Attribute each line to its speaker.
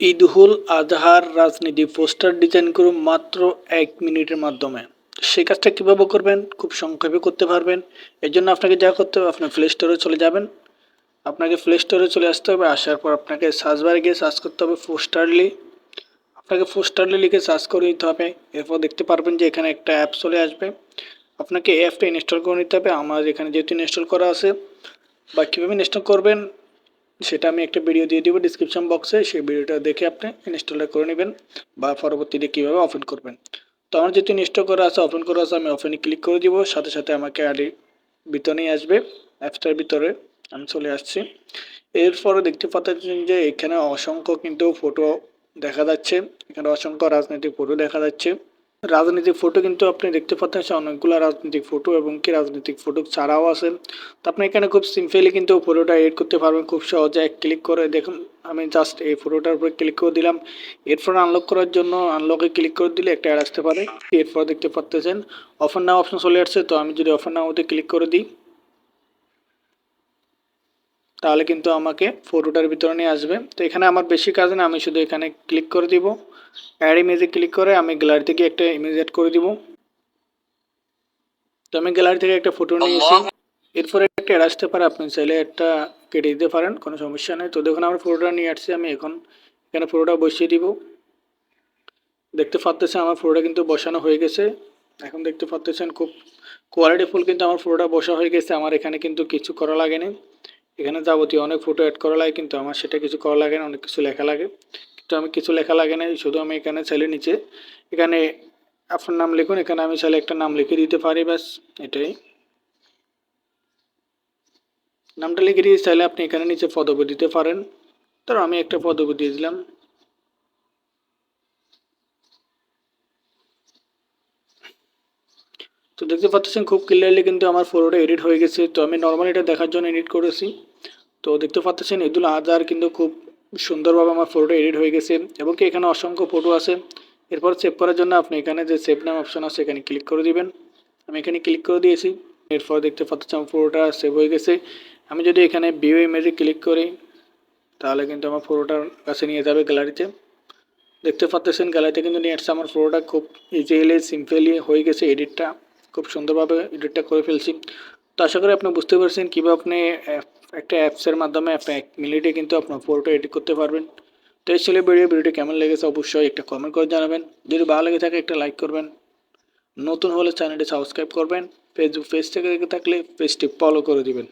Speaker 1: ঈদুল আজহার রাজনীতি poster design করুন মাত্র এক মিনিটের মাধ্যমে। সেই কাজটা কীভাবে করবেন, খুব সংক্ষেপে করতে পারবেন এর জন্য আপনাকে যা করতে হবে আপনার প্লে স্টোরে চলে যাবেন। আপনাকে প্লে স্টোরে চলে আসতে হবে, আসার পর আপনাকে সার্চ বারে গিয়ে সার্চ করতে হবে পোস্টারলি আপনাকে পোস্টারলি লিখে সার্চ করে নিতে হবে। এরপর দেখতে পারবেন যে এখানে একটা অ্যাপ চলে আসবে। আপনাকে এই অ্যাপটা ইনস্টল করে নিতে হবে। আমার এখানে যেহেতু ইনস্টল করা আছে, বা কীভাবে ইনস্টল করবেন সেটা আমি একটা ভিডিও দিয়ে দিব ডিসক্রিপশন বক্সে সেই ভিডিওটা দেখে আপনি ইনস্টলটা করে নেবেন বা পরবর্তীতে কীভাবে ওপেন করবেন। তো আমার যেহেতু ইনস্টল করা আছে ওপেন করা আছে, আমি ওপেনে ক্লিক করে দিব। সাথে সাথে আমাকে আগে ভিতরে আসবে অ্যাপসটার ভিতরে। আমি চলে আসছি। এরপরে দেখতে পাচ্ছেন যে এখানে অসংখ্য কিন্তু ফটো দেখা যাচ্ছে। এখানে অসংখ্য রাজনৈতিক ফটো দেখা যাচ্ছে। রাজনৈতিক ফটো কিন্তু আপনি দেখতে পাচ্ছেন অনেকগুলো রাজনৈতিক ফটো এবং কি রাজনৈতিক ফটো ছাড়াও আছে। তো আপনি এখানে খুব সিম্পলি কিন্তু ফটোটা এড করতে পারবেন, খুব সহজে এক ক্লিক করে দেখুন, আমি জাস্ট এই ফটোটার উপরে ক্লিক করে দিলাম। এরপর আনলক করার জন্য আনলকে ক্লিক করে দিলে একটা অ্যাড আসতে পারে। এরপর দেখতে পাচ্ছেন অফার নাও অপশন চলে আসছে, তো আমি যদি অফার নাওতে ক্লিক করে দিই তাহলে কিন্তু আমাকে ফটোটার ভিতরে নিয়ে আসবে। তো এখানে আমার বেশি কাজ না আমি শুধু এখানে ক্লিক করে দিব। অ্যাড ইমেজে ক্লিক করে আমি গ্যালারি থেকে একটা ইমেজ অ্যাড করে দিব। তো আমি গ্যালারি থেকে একটা ফটো নিয়ে নিয়েছি এরপরে একটা অ্যাড আসতে পারে, আপনি চাইলে একটা কেটে দিতে পারেন, কোনো সমস্যা নেই। তো দেখুন, আমার ফটোটা নিয়ে আসছি আমি এখন। এখানে ফটোটা বসিয়ে দিব। দেখতে পাচ্ছেন, আমার ফটোটা কিন্তু বসানো হয়ে গেছে। এখন দেখতে পাচ্ছেন, খুব কোয়ালিটিফুল কিন্তু আমার ফটোটা বসা হয়ে গেছে। আমার এখানে কিন্তু কিছু করা লাগেনি। এখানে যাবতীয় অনেক ফটো অ্যাড করা লাগে, কিন্তু আমার সেটা কিছু করা লাগে না, অনেক কিছু লেখা লাগে। কিন্তু আমি কিছু লেখা লাগে না, শুধু আমি এখানে চাইলে নিচে। এখানে আপনার নাম লিখুন, এখানে আমি চাইলে একটা নাম লিখে দিতে পারি, ব্যাস, এটাই। নামটা লিখে দিয়ে চাইলে আপনি এখানে নিচে পদবি দিতে পারেন। ধরো আমি একটা পদবি দিয়ে দিলাম। তো দেখতে পাচ্ছেন, খুব ক্লিয়ারলি কিন্তু আমার ফটোটা এডিট হয়ে গেছে। তো আমি নর্মালি এটা দেখার জন্য এডিট করেছি। তো দেখতে পাচ্ছেন ঈদুল আজহার কিন্তু খুব সুন্দরভাবে আমার ফটোটা এডিট হয়ে গেছে এবং কি এখানে অসংখ্য ফটো আছে। এরপর সেভ করার জন্য আপনি এখানে যে সেভ নাম অপশন আছে এখানে ক্লিক করে দিবেন। আমি এখানে ক্লিক করে দিয়েছি। এরপর দেখতে পাচ্ছেন আমার ফটোটা সেভ হয়ে গেছে। আমি যদি এখানে ভিউ ইমেজে ক্লিক করি, তাহলে কিন্তু আমার ফটোটার কাছে নিয়ে যাবে গ্যালারিতে দেখতে পাচ্ছেন গ্যালারিতে কিন্তু নিয়ে আসছে আমার ফটোটা খুব ইজিলি সিম্পলি হয়ে গেছে এডিটটা খুব সুন্দরভাবে এডিটটা করে ফেলছি। তো আশা করি আপনি বুঝতে পারছেন কীভাবে আপনি একটা অ্যাপসের মাধ্যমে আপনি এক মিনিটে কিন্তু আপনার ফটোটা এডিট করতে পারবেন। তো এই ছেলে ভিডিও ভিডিওটি কেমন লেগেছে অবশ্যই একটা কমেন্ট করে জানাবেন। যদি ভালো লেগে থাকে একটা লাইক করবেন। নতুন হলে চ্যানেলটি সাবস্ক্রাইব করবেন। ফেসবুক পেজ থেকে দেখে থাকলে পেজটি ফলো করে দিবেন।